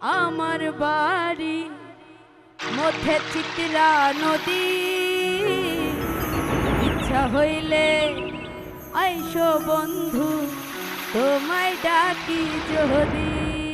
আমার বাড়ি মধ্যে চিত্রা নদী। ইচ্ছা হইলে আইসো বন্ধু তোমায় ডাকি যদি।